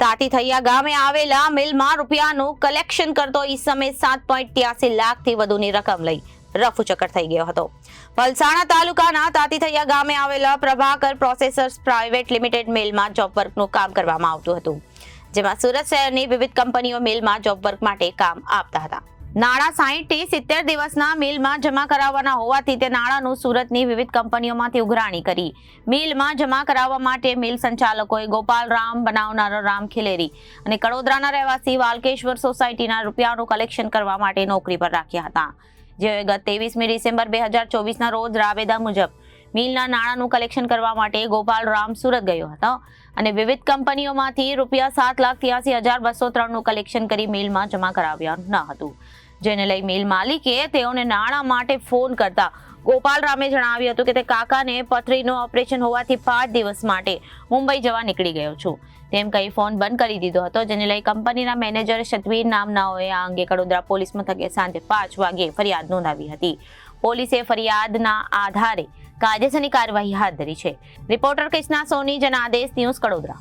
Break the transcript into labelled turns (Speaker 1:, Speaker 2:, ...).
Speaker 1: તાતી થૈયા ગામે આવેલા મિલમાં રૂપિયાનું કલેક્શન કરતો ઈસમે સાત પોઈન્ટ ત્યાસી લાખથી વધુની રકમ લઈ રફુચક્કર થઈ ગયો હતો. વલસાણા તાલુકાના તાતીથૈયા ગામે આવેલા પ્રભાકર પ્રોસેસર્સ પ્રાઇવેટ લિમિટેડ મિલમાં જોબ વર્કનું કામ કરવામાં આવતું હતું, જેમાં સુરત શહેરની વિવિધ કંપનીઓ મિલમાં જોબ વર્ક માટે કામ આપતા હતા. નાણાં સાહીઠથી સિત્તેર દિવસના મિલમાં જમા કરાવવાના હોવાથી તે નાણાંનું સુરતની વિવિધ કંપનીઓમાંથી ઉઘરાણી કરી. મિલમાં જમા કરાવવા માટે મિલ સંચાલકોએ ગોપાલ રામ બનાવનારો રામ ખિલેરી અને કડોદરાના રહેવાસી વાલકેશ્વર સોસાયટીના રૂપિયાનું કલેક્શન કરવા માટે નોકરી પર રાખ્યા હતા. જેઓએ ગત ત્રેવીસમી ડિસેમ્બર બે હજાર ચોવીસના રોજ રાબેદા મુજબ મિલના નાણાંનું કલેક્શન કરવા માટે ગોપાલ રામ સુરત ગયો હતો અને વિવિધ કંપનીઓમાંથી રૂપિયા સાત લાખ ત્યાસી હજાર બસો ત્રણનું કલેક્શન કરી મિલમાં જમા કરાવ્યા ન હતું. જેને લઈ મિલ માલિકે તેઓને નાણાં માટે ફોન કરતા. ગોપાલ રામે જણાવ્યું હતું કે તે કાકાને પથરીનું ઓપરેશન હોવાથી પાંચ દિવસ માટે મુંબઈ જવા નીકળી ગયો છું. તેમ કહી ફોન બંધ કરી દીધો હતો, જેને લઈ કંપનીના મેનેજર શતવીર નામનાઓએ આ અંગે કડોદરા પોલીસ મથકે સાંજે પાંચ વાગ્યે ફરિયાદ નોંધાવી હતી. પોલીસે ફરિયાદના આધારે કાયદેસરની કાર્યવાહી હાથ ધરી છે. Reporter Krishna Soni, Janadesh news Kadodara.